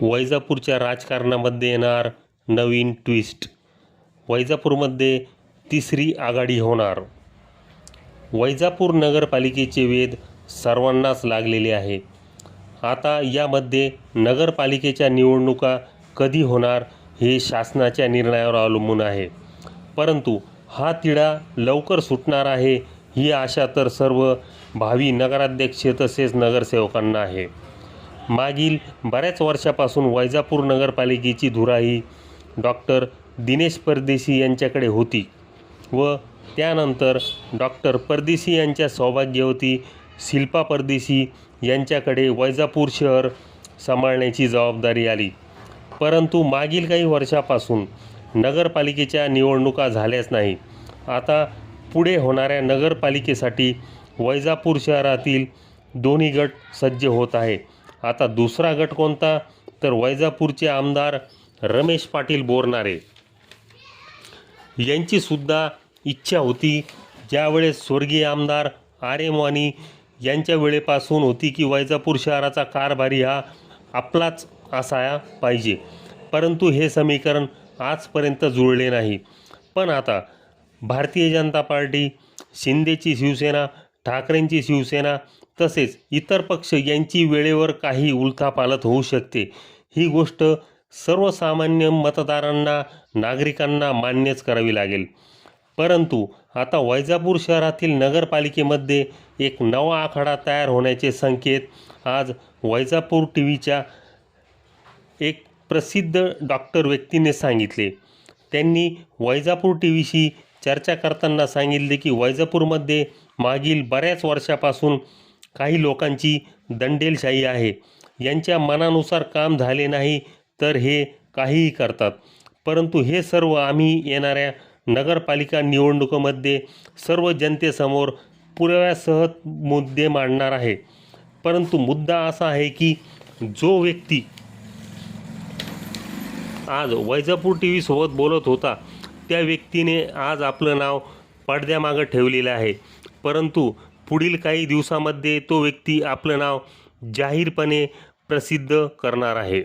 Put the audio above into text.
वैजापूरच्या राजकारणामध्ये येणार नवीन ट्विस्ट. वैजापूरमध्ये तिसरी आघाडी होणार. वैजापूर नगरपालिकेचे वेध सर्वांनाच लागलेले आहे. आता यामध्ये नगरपालिकेच्या निवडणुका कधी होणार हे शासनाच्या निर्णयावर अवलंबून आहे. परंतु हा तिढा लवकर सुटणार आहे ही आशा तर सर्व भावी नगराध्यक्ष तसेच नगरसेवकांना आहे. मागील बऱ्याच वर्षापासून वैजापूर नगरपालिकेची धुराही डॉक्टर दिनेश परदेशी यांच्याकडे होती व त्यानंतर डॉक्टर परदेशी यांच्या सौभाग्यवती शिल्पा परदेशी यांच्याकडे वैजापूर शहर सांभाळण्याची जबाबदारी आली. परंतु मागील काही वर्षापासून नगरपालिकेच्या निवडणुका झाल्याच नाही. आता पुढे होणाऱ्या नगरपालिकेसाठी वैजापूर शहरातील दोन्ही गट सज्ज होत आहे आता दुसरा गट कोणता? तर वैजापूरचे आमदार रमेश पाटील बोरणारे यांचीसुद्धा इच्छा होती. ज्यावेळेस स्वर्गीय आमदार आर एम वाणी यांच्या वेळेपासून होती की वैजापूर शहराचा कारभारी हा आपलाच असाया पाहिजे. परंतु हे समीकरण आजपर्यंत जुळले नाही. पण आता भारतीय जनता पार्टी शिंदेची शिवसेना ठाकरेंची शिवसेना तसेच इतर पक्ष यांची वेळेवर काही उलथापालथ होऊ शकते. ही गोष्ट सर्वसामान्य मतदारांना नागरिकांना मान्यच करावी लागेल. परंतु आता वैजापूर शहरातील नगरपालिकेमध्ये एक नवा आखाडा तयार होण्याचे संकेत आज वैजापूर टी व्हीच्या एक प्रसिद्ध डॉक्टर व्यक्तीने सांगितले. त्यांनी वैजापूर टी व्हीशी चर्चा करताना सांगितले की वैजापूरमध्ये मागील बऱ्याच वर्षापासून काही लोकांची दंडेलशाही आहे. यांच्या मनानुसार काम झाले नाही तर हे काहीही करतात. परंतु हे सर्व आम्ही येणाऱ्या नगरपालिका निवडणुकीमध्ये सर्व जनतेसमोर पुराव्यासह मुद्दे मांडणार आहे. परंतु मुद्दा असा आहे की जो व्यक्ती आज वैजापूर टी व्हीसोबत बोलत होता त्या व्यक्तीने आज आपलं नाव पडद्यामागं ठेवलेलं आहे. परंतु पुढील काही दिवसामध्ये तो व्यक्ती आपलं नाव जाहीरपणे प्रसिद्ध करणार आहे.